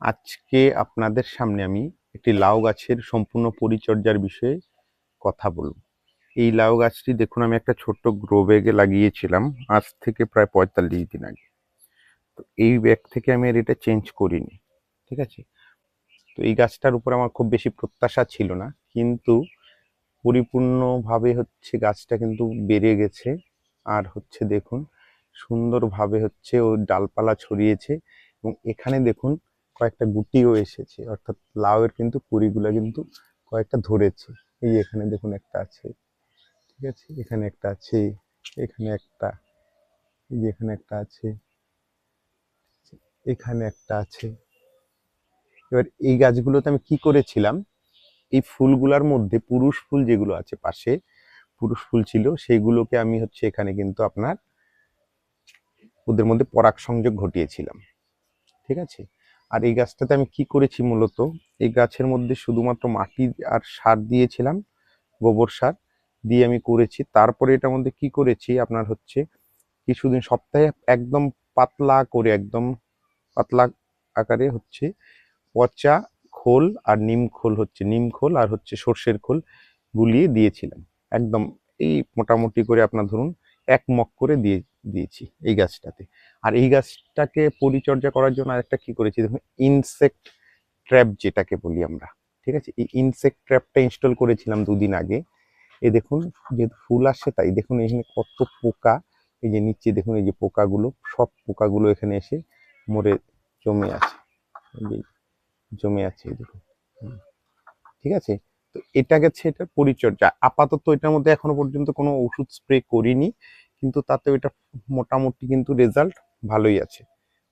আজকে আপনাদের সামনে আমি একটি লাউ গাছের সম্পূর্ণ পরিচর্যার বিষয়ে কথা বলব। এই লাউ গাছটি দেখুন, আমি একটা ছোট্ট গ্রো ব্যাগে লাগিয়েছিলাম আজ থেকে প্রায় পঁয়তাল্লিশ দিন আগে। তো এই ব্যাগ থেকে আমি আর এটা চেঞ্জ করিনি, ঠিক আছে? তো এই গাছটার উপর আমার খুব বেশি প্রত্যাশা ছিল না, কিন্তু পরিপূর্ণভাবে হচ্ছে গাছটা কিন্তু বেড়ে গেছে। আর হচ্ছে দেখুন, সুন্দরভাবে হচ্ছে ও ডালপালা ছড়িয়েছে এবং এখানে দেখুন কয়েকটা গুটিও এসেছে, অর্থাৎ লাউয়ের কিন্তু কুড়িগুলো কিন্তু কয়েকটা ধরেছে। এই এখানে দেখুন একটা আছে, ঠিক আছে? এখানে একটা আছে, এখানে একটা, এই যে এখানে একটা আছে, এখানে একটা আছে। এবার এই গাছগুলোতে আমি কি করেছিলাম? এই ফুলগুলোর মধ্যে পুরুষ ফুল যেগুলো আছে পাশে, পুরুষ ফুল ছিল, সেইগুলোকে আমি হচ্ছে এখানে কিন্তু আপনার ওদের মধ্যে পরাগ সংযোগ ঘটিয়েছিলাম, ঠিক আছে? আর এই গাছটাতে আমি কি করেছি মূলত? এই গাছের মধ্যে শুধুমাত্র মাটি আর সার দিয়েছিলাম, গোবর সার দিয়ে আমি করেছি। তারপরে এটার মধ্যে কি করেছি? আপনার হচ্ছে কিছুদিন, সপ্তাহে একদম পাতলা করে, একদম পাতলা আকারে হচ্ছে পচা খোল আর নিম খোল হচ্ছে, নিম খোল আর হচ্ছে সর্ষের খোল গুলিয়ে দিয়েছিলাম। একদম এই মোটামুটি করে আপনার ধরুন এক মক করে দিয়ে দিয়েছি এই গাছটাতে। আর এই গাছটাকে পরিচর্যা করার জন্য আরেকটা কি করেছি? দেখুন ইনসেক্ট ট্র্যাপ যেটাকে বলি আমরা, ঠিক আছে? এই ইনসেক্ট ট্র্যাপটা ইনস্টল করেছিলাম দুদিন আগে। এই দেখুন, যেহেতু ফুল আসছে তাই, দেখুন এখানে কত পোকা। এই যে নিচে দেখুন, এই যে পোকাগুলো, সব পোকাগুলো এখানে এসে মরে জমে আছে। জমে আছে দেখুন। ঠিক আছে? তো এটা গেছে এটার পরিচর্যা। আপাতত এটার মধ্যে এখনও পর্যন্ত কোনো ওষুধ স্প্রে করিনি। কিন্তু তাতেও এটা মোটামুটি কিন্তু রেজাল্ট ভালোই আছে,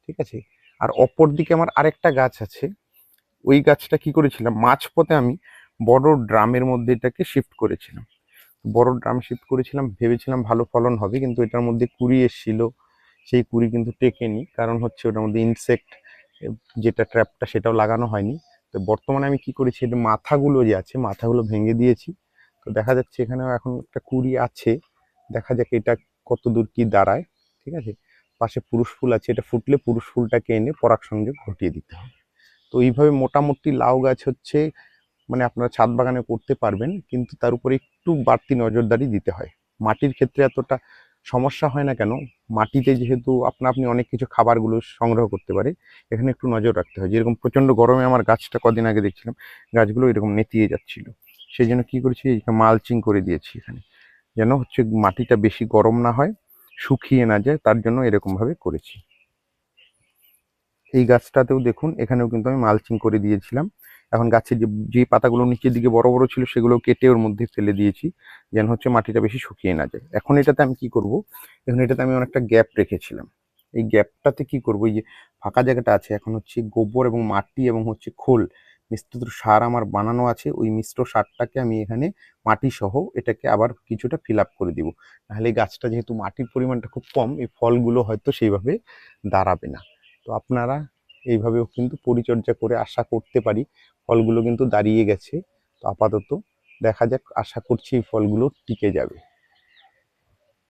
ঠিক আছে? আর অপর দিকে আমার আরেকটা গাছ আছে, ওই গাছটা কি করেছিলাম? মাঝপথে আমি বড় ড্রামের মধ্যে এটাকে শিফট করেছিলাম। বড় ড্রাম শিফট করেছিলাম, ভেবেছিলাম ভালো ফলন হবে, কিন্তু এটার মধ্যে কুড়ি এসেছিল, সেই কুড়ি কিন্তু টেকেনি, কারণ হচ্ছে ওটার মধ্যে ইনসেক্ট যেটা ট্র্যাপটা সেটাও লাগানো হয়নি। তো বর্তমানে আমি কি করেছি এটা মাথাগুলো যে আছে, মাথাগুলো ভেঙে দিয়েছি। তো দেখা যাচ্ছে এখানেও এখন একটা কুড়ি আছে, দেখা যাক এটা কত দূর কি দাঁড়ায়, ঠিক আছে? পাশে পুরুষ ফুল আছে, এটা ফুটলে পুরুষ ফুলটাকে এনে পরাগ সংযোগ ঘটিয়ে দিতে হবে। তো এইভাবে মোটামুটি লাউ গাছ হচ্ছে মানে আপনারা ছাদ বাগানে করতে পারবেন, কিন্তু তার উপরে একটু বাড়তি নজরদারি দিতে হয়। মাটির ক্ষেত্রে এতটা সমস্যা হয় না কেন? মাটিতে যেহেতু আপনা আপনি অনেক কিছু খাবারগুলো সংগ্রহ করতে পারে, এখানে একটু নজর রাখতে হয়। যেরকম প্রচণ্ড গরমে আমার গাছটা কদিন আগে দেখছিলাম, গাছগুলো এরকম নেতিয়ে যাচ্ছিল। সেই জন্য কী করেছি মালচিং করে দিয়েছি এখানে। যেন হচ্ছে মাটিটা বেশি গরম না হয়, শুকিয়ে না যায়, তার জন্য এরকমভাবে করেছি। এই গাছটাতেও দেখুন, এখানেও কিন্তু আমি মালচিং করে দিয়েছিলাম। এখন গাছের যে যে পাতাগুলো নিচের দিকে বড় বড় ছিল সেগুলো কেটে ওর মধ্যে ফেলে দিয়েছি, যেন হচ্ছে মাটিটা বেশি শুকিয়ে না যায়। এখন এটাতে আমি কি করব? এখন এটাতে আমি অনেকটা গ্যাপ রেখেছিলাম। এই গ্যাপটাতে কি করব? এই যে ফাঁকা জায়গাটা আছে, এখন হচ্ছে গোবর এবং মাটি এবং হচ্ছে খোল মিশ্রিত সার আমার বানানো আছে, ওই মিশ্র সারটাকে আমি এখানে মাটি সহ এটাকে আবার কিছুটা ফিল আপ করে দিব। নাহলে গাছটা যেহেতু মাটির পরিমাণটা খুব কম, এই ফলগুলো হয়তো সেইভাবে দাঁড়াবে না। তো আপনারা এইভাবেও কিন্তু পরিচর্যা করে আশা করতে পারি, ফলগুলো কিন্তু দাঁড়িয়ে গেছে। তো আপাতত দেখা যাক, আশা করছি এই ফলগুলো টিকে যাবে।